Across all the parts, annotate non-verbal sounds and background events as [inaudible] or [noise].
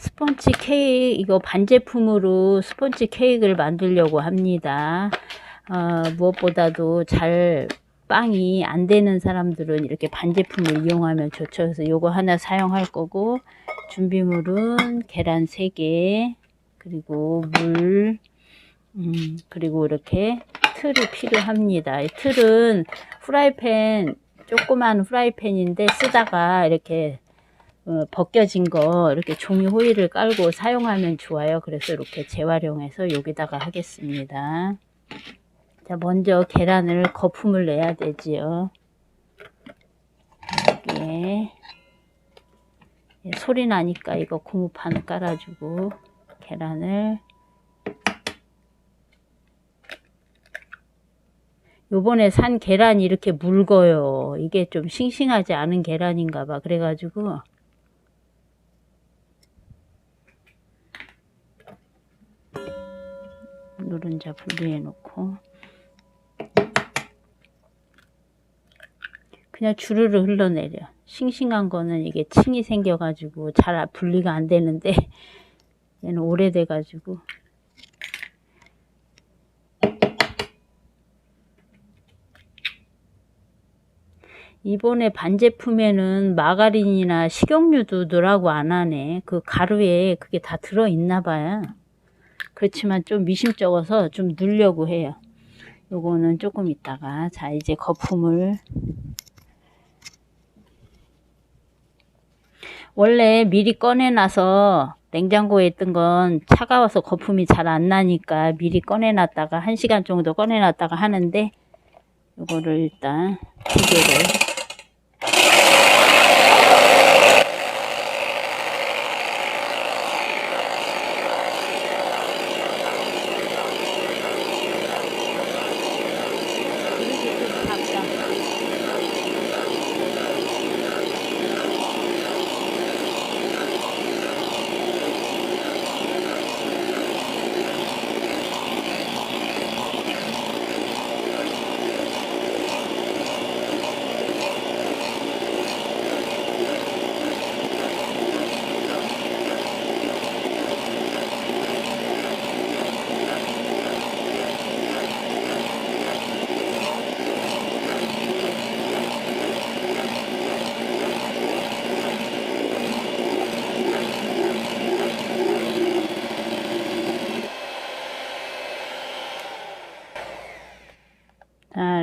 스펀지 케이크, 이거 반제품으로 스펀지 케이크를 만들려고 합니다. 어, 무엇보다도 잘 빵이 안 되는 사람들은 이렇게 반제품을 이용하면 좋죠. 그래서 요거 하나 사용할 거고, 준비물은 계란 3개, 그리고 물, 음, 그리고 이렇게 틀이 필요합니다. 이 틀은 프라이팬, 조그만 프라이팬인데 쓰다가 이렇게 어, 벗겨진 거 이렇게 종이 호일을 깔고 사용하면 좋아요. 그래서 이렇게 재활용해서 여기다가 하겠습니다. 자, 먼저 계란을 거품을 내야 되지요. 여기에 예, 소리 나니까 이거 고무판 깔아주고 계란을 요번에 산 계란이 이렇게 묽어요. 이게 좀 싱싱하지 않은 계란인가 봐. 그래가지고 노른자 분리해 놓고 그냥 주르르 흘러내려. 싱싱한 거는 이게 층이 생겨가지고 잘 분리가 안 되는데 [laughs] 얘는 오래돼가지고 이번에 반제품에는 마가린이나 식용유도 넣으라고 안 하네. 그 가루에 그게 다 들어있나 봐요. 그렇지만 좀 미심쩍어서 좀 넣으려고 해요. 요거는 조금 있다가 자 이제 거품을 원래 미리 꺼내놔서 냉장고에 있던 건 차가워서 거품이 잘 안 나니까 미리 꺼내놨다가 1시간 정도 꺼내놨다가 하는데 요거를 일단 두 개를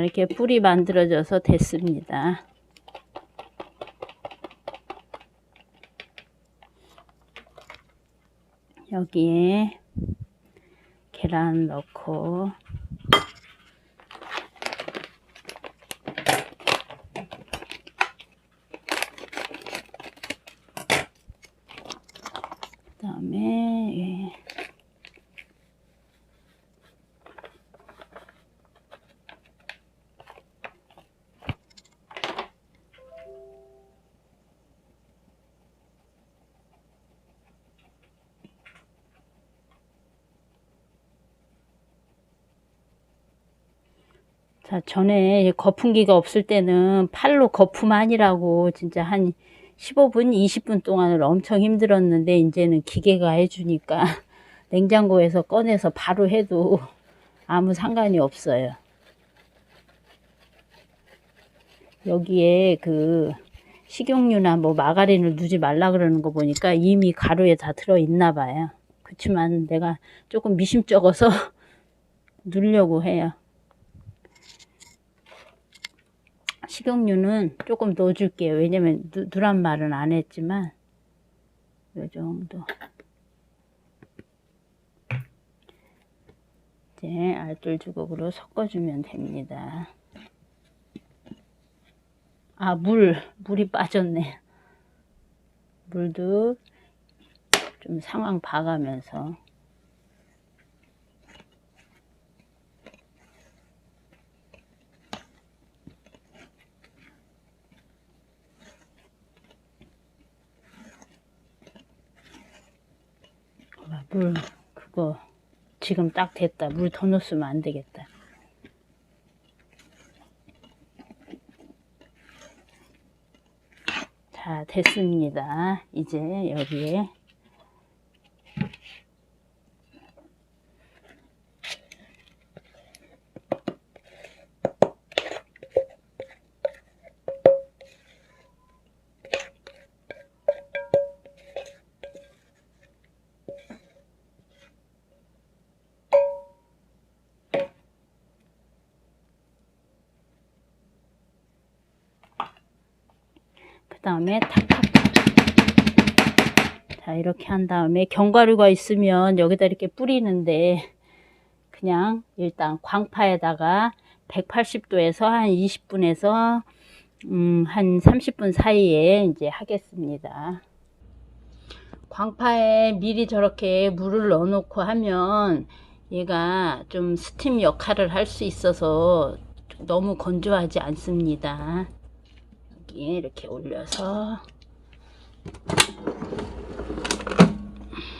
이렇게 뿔이 만들어져서 됐습니다. 여기에 계란 넣고 그다음에 예. 자, 전에 거품기가 없을 때는 팔로 거품하니라고 진짜 한 15분, 20분 동안을 엄청 힘들었는데 이제는 기계가 해주니까 [laughs] 냉장고에서 꺼내서 바로 해도 아무 상관이 없어요. 여기에 그 식용유나 뭐 마가린을 누지 말라 그러는 거 보니까 이미 가루에 다 들어 있나 봐요. 그렇지만 내가 조금 미심쩍어서 [laughs] 누르려고 해요. 식용유는 조금 넣어줄게요. 왜냐면 누, 누란 말은 안 했지만 요 정도 이제 알뜰 주걱으로 섞어주면 됩니다. 아, 물, 물이 빠졌네. 물도 좀 상황 봐가면서 아, 물 그거 지금 딱 됐다. 물 더 넣었으면 안 되겠다. 자, 됐습니다. 이제 여기에 다음에 탁탁 자 이렇게 한 다음에 견과류가 있으면 여기다 이렇게 뿌리는데 그냥 일단 광파에다가 180도에서 한 20분에서 음, 한 30분 사이에 이제 하겠습니다. 광파에 미리 저렇게 물을 넣어 놓고 하면 얘가 좀 스팀 역할을 할 수 있어서 너무 건조하지 않습니다. 여기에 이렇게 올려서.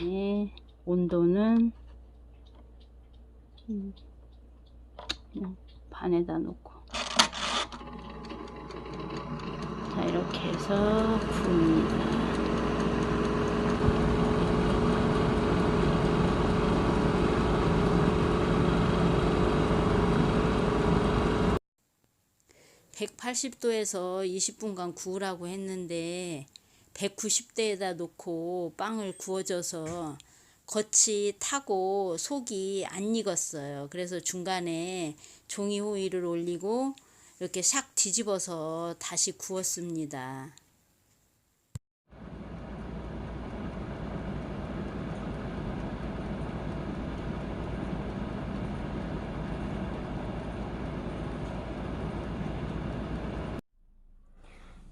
네, 온도는 반에다 놓고. 자 이렇게 해서 부습니다 180도에서 20분간 구우라고 했는데 190도에다 놓고 빵을 구워줘서 겉이 타고 속이 안 익었어요. 그래서 중간에 종이 호일을 올리고 이렇게 샥 뒤집어서 다시 구웠습니다.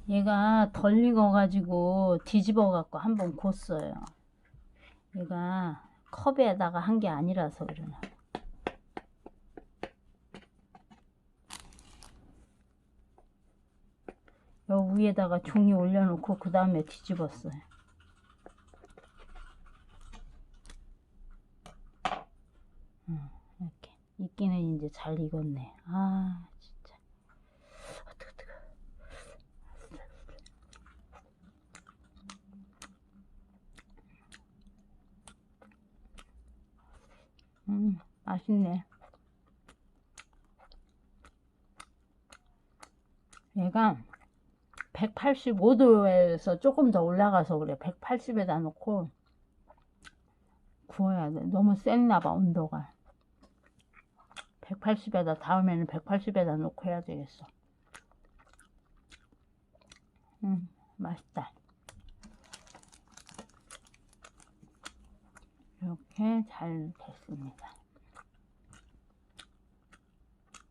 얘가 덜 익어가지고 뒤집어 갖고 한번 구웠어요. 얘가 컵에다가 한 게 아니라서 그러나. 요 위에다가 종이 올려놓고 그 다음에 뒤집었어요. 음, 이렇게 익기는 이제 잘 익었네. 아 진짜. 어떡 어떡. 음, 맛있네. 얘가 185도에서 조금 더 올라가서 그래. 180에다 놓고 구워야 돼. 너무 셌나 봐, 온도가. 180에다 다음에는 180에다 놓고 해야 되겠어. 음, 맛있다. 이렇게 잘 됐습니다.